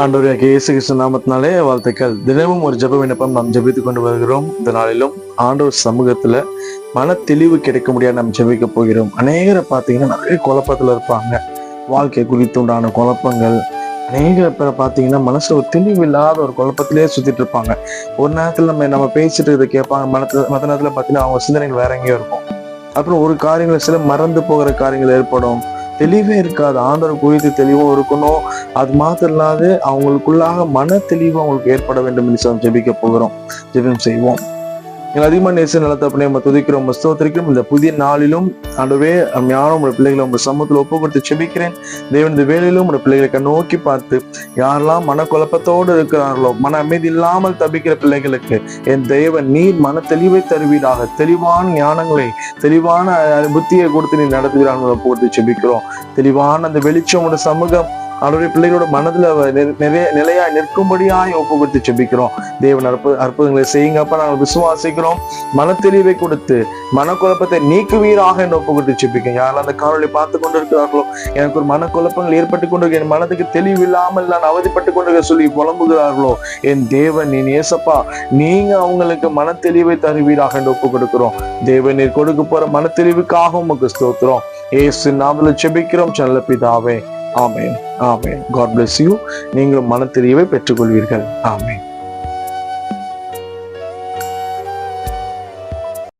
ஆண்டவராக இயேசு கிருஷ்ண நாமத்தினாலே வாழ்த்துக்கள். தினமும் ஒரு ஜெப விண்ணப்பம் நாம் ஜபித்து கொண்டு வருகிறோம். இந்த நாளிலும் ஆண்டவர் சமூகத்துல மன தெளிவு கிடைக்க முடியாது நாம் ஜெபிக்க போகிறோம். அநேகரை பார்த்தீங்கன்னா நிறைய குழப்பத்துல இருப்பாங்க. வாழ்க்கை குறித்து உண்டான குழப்பங்கள். அநேக பேரை பார்த்தீங்கன்னா மனசுல ஒரு தெளிவு இல்லாத ஒரு குழப்பத்திலேயே சுத்திட்டு இருப்பாங்க. ஒரு நேரத்துல நம்ம நம்ம பேசிட்டு இதை கேட்பாங்க. மனத்துல மற்ற நேரத்துல பார்த்தீங்கன்னா அவங்க சிந்தனைகள் வேற எங்கேயோ இருக்கும். அப்புறம் ஒரு காரியங்கள் சில மறந்து போகிற காரியங்கள் ஏற்படும். தெளிவே இருக்காது. ஆண்டவர் குறித்து தெளிவும் இருக்கணும். அது மாத்திரம் இல்லாது அவங்களுக்குள்ளாக மன தெளிவு அவங்களுக்கு ஏற்பட வேண்டும் என்று ஜெபிக்க போகிறோம். ஜெபம் செய்வோம். எங்கள் அதிகமாக நேச நிலத்தப்பனே நம்ம துதிக்கிறோம் ஸ்தோத்திரிக்கிறோம் இந்த புதிய நாளிலும் ஆண்டவே ஞானம் உடைய பிள்ளைகளை உங்க சமூகத்தில் ஒப்பு கொடுத்து செபிக்கிறேன். தேவன் இந்த வேலையிலும் உடைய பிள்ளைகளை நோக்கி பார்த்து யாரெல்லாம் மனக்குழப்பத்தோடு இருக்கிறார்களோ மன அமைதி இல்லாமல் தபிக்கிற பிள்ளைகளுக்கு என் தேவன் நீர் மன தெளிவை தருவீராக. தெளிவான ஞானங்களை தெளிவான புத்தியை கொடுத்து நீ நடத்துகிறாங்க ஒப்பு கொடுத்து செபிக்கிறோம். தெளிவான அந்த வெளிச்சம் உடைய சமூகம் அவருடைய பிள்ளைகளோட மனதுல நிறைய நிலையா நிற்கும்படியாய் ஒப்பு கொடுத்து செபிக்கிறோம். தேவன் அற்பு அற்புதங்களை செய்யுங்கப்பா நாங்கள் விசுவாசிக்கிறோம். மனத்தெளிவை கொடுத்து மனக்குழப்பத்தை நீக்குவீராக என்று ஒப்பு கொடுத்து செபிக்கிறோம் யாரெல்லாம் அந்த காணொலி பார்த்து கொண்டு இருக்கிறார்களோ எனக்கு ஒரு மனக்குழப்பங்கள் ஏற்பட்டு கொண்டு என் மனதுக்கு தெளிவு இல்லாமல் நான் அவதிப்பட்டு கொண்டு சொல்லி புலம்புகிறார்களோ என் தேவன் என் ஏசப்பா நீங்க அவங்களுக்கு மனத்தெளிவை தருவீராக என்று ஒப்பு கொடுக்கிறோம் தேவன் நீர் கொடுக்க போற மனத்தெளிவுக்காக உமக்கு ஸ்தோத்திரம். ஏசு நாமல செபிக்கிறோம். செல்ல பிதாவே ஆமேன் ஆமேன். காட் பிளஸ் யூ நீங்களும் மனத்தெளிவை பெற்றுக்கொள்வீர்கள். ஆமேன்.